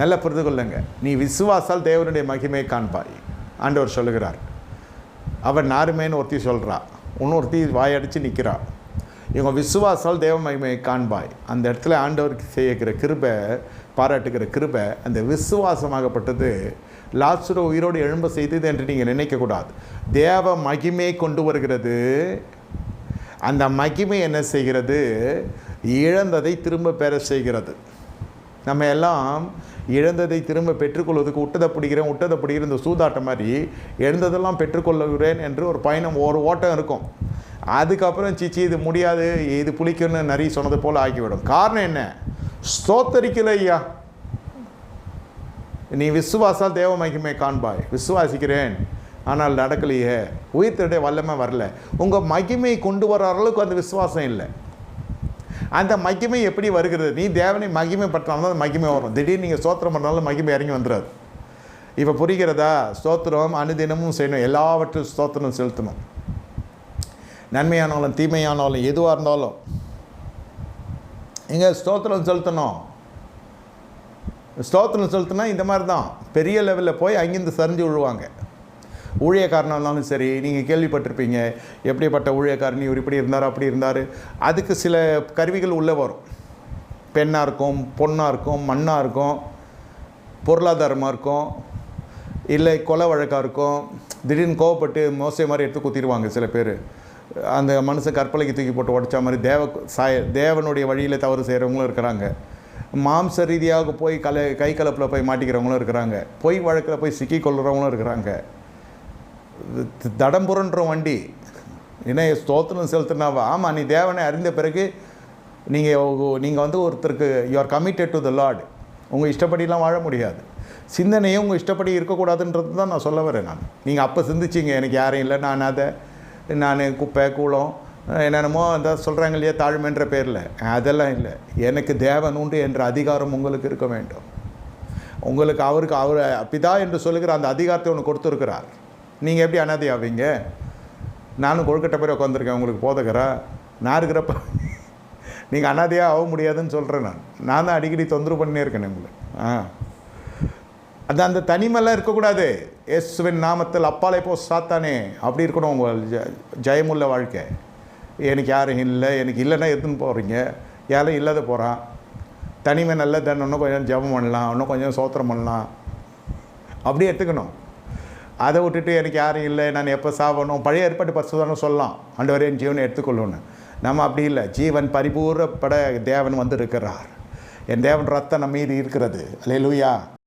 நல்லா புரிந்து கொள்ளுங்க. நீ விசுவாசால் தேவனுடைய மகிமையை காண்பாய். ஆண்டவர் சொல்லுகிறார். அவன் நாருமேன்னு ஒருத்தி சொல்கிறா இன்னொருத்தி வாயடிச்சு நிற்கிறா இவங்க விசுவாசால் தேவ மகிமையை காண்பாய். அந்த இடத்துல ஆண்டவருக்கு செய்யக்கிற கிருபை பாராட்டுகிற கிருபை அந்த விசுவாசமாகப்பட்டது லாசுர உயிரோடு எழும்ப செய்தது என்று நீங்கள் நினைக்கக்கூடாது தேவ மகிமையை கொண்டு வருகிறது. அந்த மகிமை என்ன செய்கிறது? இழந்ததை திரும்ப பெற செய்கிறது. நம்ம எல்லாம் இழந்ததை திரும்ப பெற்றுக்கொள்வதற்கு உட்டதை பிடிக்கிறேன் உட்டதை பிடிக்கிற இந்த சூதாட்டம் மாதிரி இழந்ததெல்லாம் பெற்றுக்கொள்ளுகிறேன் என்று ஒரு பயணம் ஒரு ஓட்டம் இருக்கும். அதுக்கப்புறம் சிச்சி இது முடியாது இது புளிக்கும்னு நிறைய சொன்னது போல் ஆக்கிவிடும் காரணம் என்ன? ஸ்தோத்தரிக்கல ஐயா. நீ விசுவாசால் தேவ மகிமை காண்பாய். விசுவாசிக்கிறேன். ஆனால் நடக்கலையே. உயிர்த்தடைய வல்லமை வரல. உங்கள் மகிமை கொண்டு வர அளவுக்கு அந்த விசுவாசம் இல்லை. அந்த மகிமை எப்படி வருகிறது? நீ தேவனை மகிமை தான் அந்த மகிமை வரும். திடீர்னு நீங்கள் சோத்திரம் பண்ணாலும் மகிமை இறங்கி வந்துடாது இப்போ புரிகிறதா? ஸ்தோத்திரம் அனுதினமும் செய்யணும். எல்லாவற்றும் ஸ்தோத்திரம் செலுத்தணும். நன்மையானாலும் தீமையானாலும் எதுவாக இருந்தாலும். இங்கே ஸ்தோத்திரம் செலுத்தணும்? ஸ்தோத்திரம் செலுத்தினா இந்த மாதிரி தான் பெரிய லெவலில் போய் அங்கேருந்து சரிஞ்சு விழுவாங்க. ஊழியக்காரனாக இருந்தாலும் சரி நீங்கள் கேள்விப்பட்டிருப்பீங்க எப்படிப்பட்ட ஊழியக்காரன் இவர் இப்படி இருந்தார் அப்படி இருந்தார். அதுக்கு சில கருவிகள் உள்ளே வரும். பெண்ணாக இருக்கும் பொண்ணாக இருக்கும் மண்ணாக இருக்கும் பொருளாதாரமாக இருக்கும் இல்லை கொலை வழக்காக இருக்கும். திடீர்னு கோவப்பட்டு மோசை மாதிரி எடுத்து குத்திடுவாங்க சில பேர். அந்த மனுஷன் கற்பலைக்கு தூக்கி போட்டு உடச்ச மாதிரி தேவ சாய தேவனுடைய வழியில் தவறு செய்கிறவங்களும் இருக்கிறாங்க. மாம்ச ரீதியாக போய் கலை கை கலப்பில் போய் மாட்டிக்கிறவங்களும் இருக்கிறாங்க. பொய் வழக்கில் போய் சிக்கி கொள்கிறவங்களும் இருக்கிறாங்க. தடம் புரன்ற வண்டி. இணைய ஸ்தோத்திரம் செலுத்தினாவா ஆமாம் நீ தேவனை அறிந்த பிறகு நீங்கள் நீங்கள் வந்து ஒருத்தருக்கு you are committed to the Lord உங்கள் இஷ்டப்படிலாம் வாழ முடியாது. சிந்தனையே உங்கள் இஷ்டப்படி இருக்கக்கூடாதுன்றது தான் நான் சொல்ல வரேன் நான். நீங்கள் அப்போ சிந்திச்சிங்க எனக்கு யாரும் இல்லை நான் அதை நான் குப்பை கூளம் என்னென்னமோ அந்த சொல்கிறாங்க இல்லையா தாழ்மைன்ற பேரில். அதெல்லாம் இல்லை. எனக்கு தேவன் உண்டு என்ற அதிகாரம் உங்களுக்கு இருக்க வேண்டும். உங்களுக்கு அவருக்கு அவர் பிதா என்று சொல்லுகிற அந்த அதிகாரத்தை ஒன்று கொடுத்துருக்கிறார். நீங்கள் எப்படி அனாதை ஆவீங்க? நானும் கொழுக்கட்டை பேர் உட்காந்துருக்கேன் உங்களுக்கு போதகரா? நான் இருக்கிறப்ப நீங்கள் அனாதையாக ஆக முடியாதுன்னு சொல்கிறேன் நான். நான் தான் அடிக்கடி தொந்தரவு பண்ணியே இருக்கேன் உங்களை. ஆ. அது அந்த தனிமெல்லாம் இருக்கக்கூடாது. இயேசுவின் நாமத்தில் அப்பாலே போ சாத்தானே. அப்படி இருக்கணும் உங்கள் ஜ ஜெயமுள்ள வாழ்க்கை. எனக்கு யாரும் இல்லை எனக்கு இல்லைன்னா எடுத்துன்னு போகிறீங்க யாரும் இல்லாத போகிறான் தனிமை நல்ல தானே இன்னும் கொஞ்சம் ஜெபம் பண்ணலாம் இன்னும் கொஞ்சம் சோத்திரம் பண்ணலாம். அப்படி எடுத்துக்கணும். அதை விட்டுட்டு எனக்கு யாரும் இல்லை நான் எப்போ சாவணும்? பழைய ஏற்பாட்டு பரிசுதானம் சொல்லலாம். ஆண்டவரே என் ஜீவனை எடுத்துக்கொள்ளணும் நம்ம அப்படி இல்லை. ஜீவன் பரிபூர்ணப்பட தேவன் வந்து இருக்கிறார் என் தேவன் ரத்தம் நம்ம மீது இருக்கிறது. அல்லையா